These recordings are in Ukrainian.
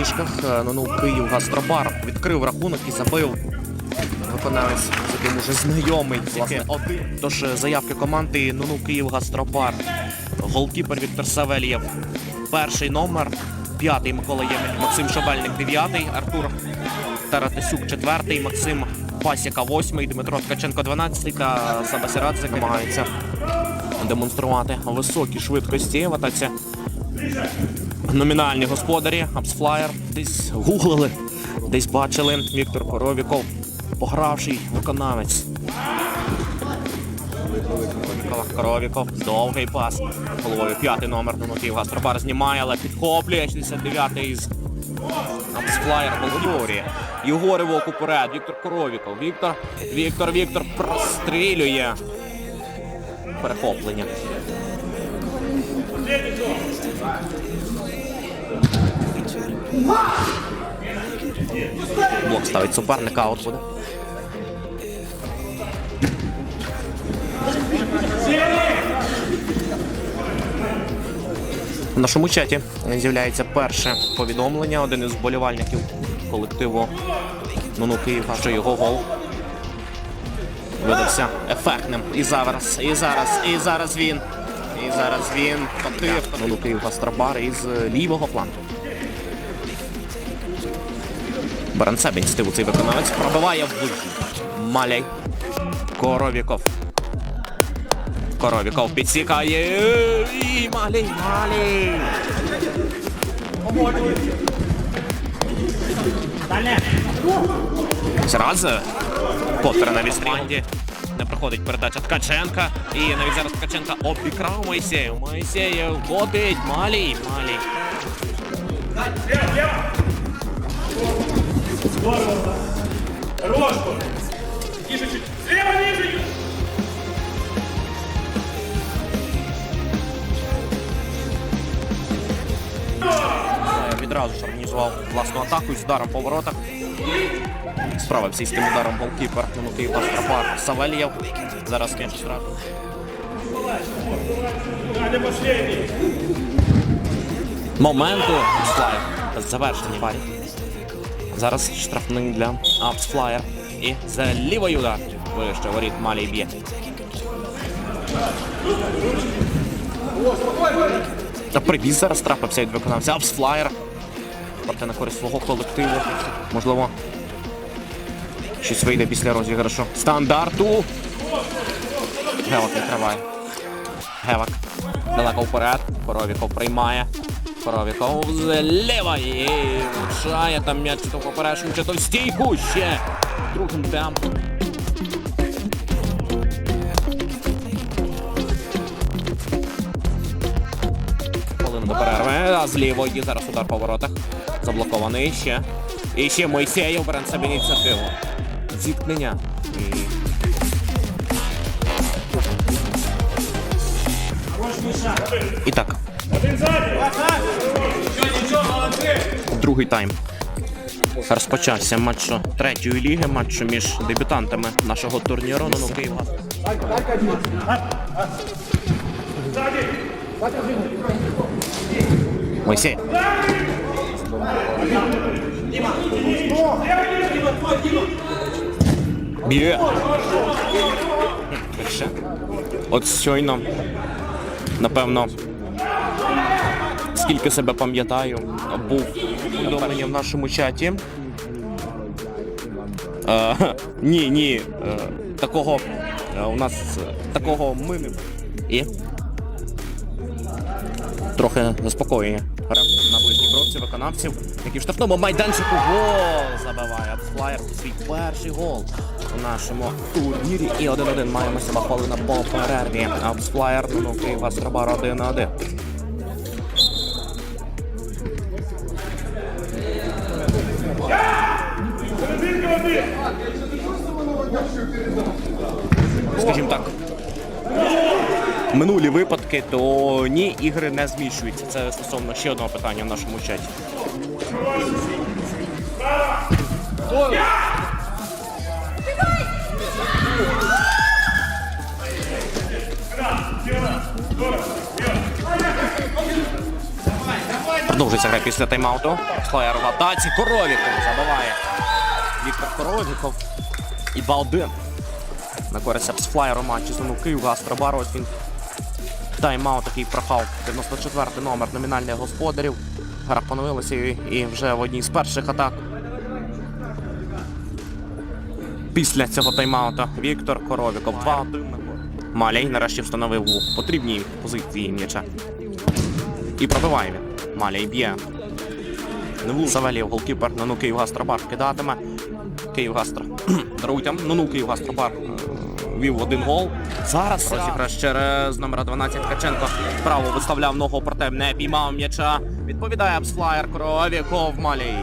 в Маніжках. Ну, Київ Гастробар відкрив рахунок і забив. Виконавець з яким уже знайомий. Власне. Тож е, заявки команди ну, Київ Гастробар. Голкіпер Віктор Савельєв. Перший номер. П'ятий Микола Ємель. Максим Шабельник дев'ятий. Артур Таратисюк четвертий. Максим Пасіка восьмий. Дмитро Ткаченко 12 та Сабасірадзе намагається демонструвати високі швидкості в атаці номінальні господарі, Апсфлаєр, десь гуглили, десь бачили. Віктор Коровіков, погравший виконавець. Коровіков, довгий пас. Головою п'ятий номер ну, Київ Гастробар знімає, але підхоплює 69-й із Апсфлаєр Володьорі. Його ривок уперед. Віктор Коровіков. Віктор, Віктор, Віктор прострілює. Перехоплення. Блок ставить суперника, аут буде. В нашому чаті з'являється перше повідомлення. Один із вболівальників колективу Нуну Київ, що його гол видався ефектним. І зараз, і зараз, і зараз він. І зараз він котив Нуну Київ Гастробар із лівого флангу. Баранцебень стиву цей виконавець пробиває в вихід. Маляй. Коровіков. Коровіков підсікає. І Малій, Малій. Зразу Поттера на відстрілі. Не проходить передача Ткаченка. І навіть зараз Ткаченка обікрав Моїсеєв. Моїсеєв ходить. Малій, Малій. Рожку! Ниже! Е, Відразу ж організував власну атаку із ударом по воротах. Справився із тим ударом голкіпер Минутий Пастропар Савельєв. Зараз кінчить штраф. Моменту Апсфлаєр. Завершення парі. Зараз штрафний для Апсфлаєр. І за лівий удар. Вище воріт Малій б'є. Прибіг зараз трапився від виконавця. Апсфлаєр. Проте на користь свого колективу. Можливо. Щось вийде після розіграшу. Стандарту. Гевак не триває. Гевак. Далеко вперед. Коровіков приймає. Коровіков зліва і влучає там м'яч то поперечну чи то в стійку ще. Другим темпом. Хвилина до перерви, а з лівої зараз удар по воротах. Заблокований ще. І ще Мойсеєв бере себе ініціативу. Зіткнення. І І так. Другий тайм. Розпочався матч третьої ліги, матч між дебютантами нашого турніру на Києва. Мойсей. Б'є. От щойно, напевно, скільки себе пам'ятаю, був повідомлення в нашому чаті. Е, ні, ні. Е, такого е, у нас е, такого ми не. І трохи заспокоює гра на ближній бровці виконавців, які в штрафному майданчику гол забиває. Апсфлаєр свій перший гол у нашому турнірі. І 1-1 маємо себе хвилина по перерві. Апсфлаєр, ну Київ Астробар 1-1. Скажімо так, минулі випадки, то ні, ігри не зміщуються. Це стосовно ще одного питання в нашому чаті. Продовжується гра після тайм-ауту. Слоєр в атаці. Коровіков забиває. Віктор Коровіков. І 2-1. На користь Апсфлайеру матчі зону Київ Гастробар. Ось він. Тайм-аут такий прохав. 94-й номер номінальних господарів. Гра поновилася і, вже в одній з перших атак. Після цього тайм-аута Віктор Коровіков 2-1. Малей нарешті встановив у потрібній позиції м'яча. І пробиває він. Малій б'є. Савелєв, голкіпер, ну Київгастробар кидатиме. Київгастро. Даруйте. Ну Київгастробар е, вів один гол. Зараз розіграш через номера 12 Ткаченко. Право виставляв ногу, проте не піймав м'яча. Відповідає Абсфлаєр Коровіков Малій.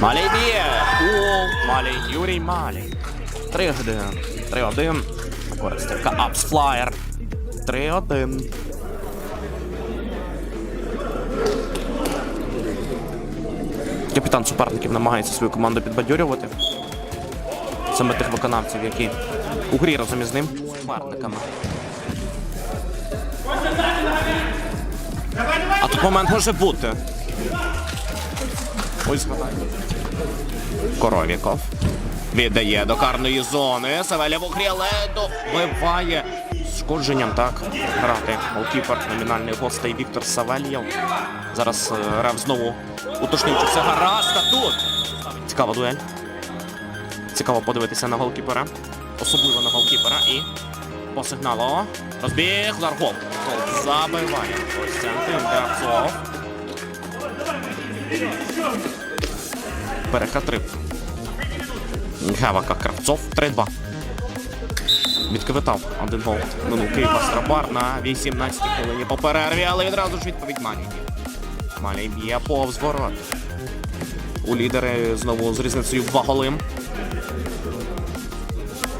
Малій б'є. Малій. Юрій Малій. 3-1. 3-1. Користь така Апсфлаєр. 3-1. Капітан суперників намагається свою команду підбадьорювати. Саме тих виконавців, які у грі разом із ним суперниками. А тут момент може бути. Ось згадайте. Коровіков. Віддає до карної зони. Савеля в укрі, але добиває. З шкодженням так грати. Голкіпер номінальний гостей Віктор Савельєв. Зараз е, Рев знову уточнив, чи все гаразд. А тут. Цікава дуель. Цікаво подивитися на голкіпера. Особливо на голкіпера. І по сигналу. Розбіг. Гол забиває. Костянтин Кравцов. Перехатрив. Гевака Кравцов 3-2. Відквитав один гол. Ну, ну, Київ на 18 хвилині по перерві, але відразу ж відповідь Малій. Малій б'є повз ворот. У лідери знову з різницею два голи.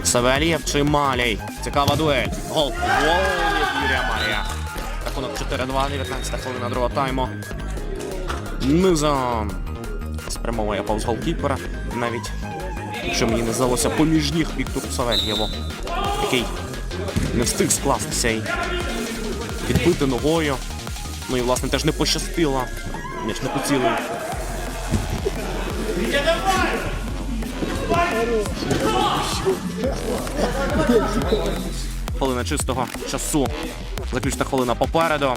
Савельєв чи Малій. Цікава дуель. Гол. Гол Юрія Малія. Рахунок 4-2, 19 хвилина другого тайму. Низом. Спрямовує повз голкіпера. Навіть, що мені не здалося, поміж ніг Віктору Савельєву, який не встиг скластися і відбити ногою. Ну і власне теж не пощастило. М'яч не поцілив. Хвилина чистого часу. Заключна хвилина попереду.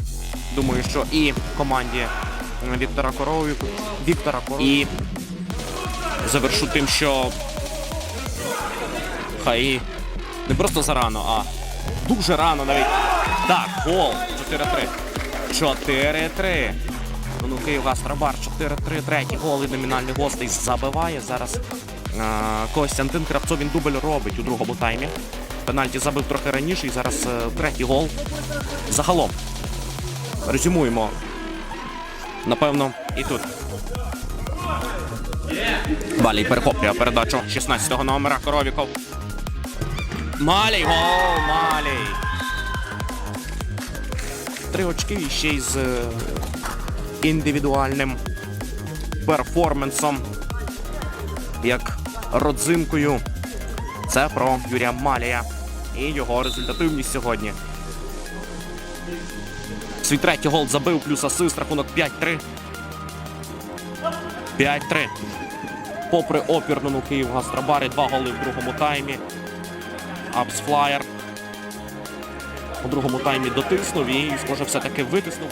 Думаю, що і команді Віктора Корові Віктора Корові. І завершу тим, що хай не просто зарано, а дуже рано навіть. Так, гол. 4-3. 4-3. Ну, Київ Гастробар 4-3. Третій гол і номінальний гостей забиває. Зараз е, Костянтин Кравцов він дубль робить у другому таймі. Пенальті забив трохи раніше і зараз е, третій гол. Загалом. Резюмуємо. Напевно, і тут. Балій перехоплює передачу 16-го номера Коровіков. Малій, гол, Малій. Три очки і ще й з е, індивідуальним перформансом. Як родзинкою. Це про Юрія Малія і його результативність сьогодні. Свій третій гол забив, плюс асист, рахунок 5-3. 5-3. Попри опірну Київ Гастробарі, два голи в другому таймі. Апсфлаєр у другому таймі дотиснув і, схоже, все-таки витиснув.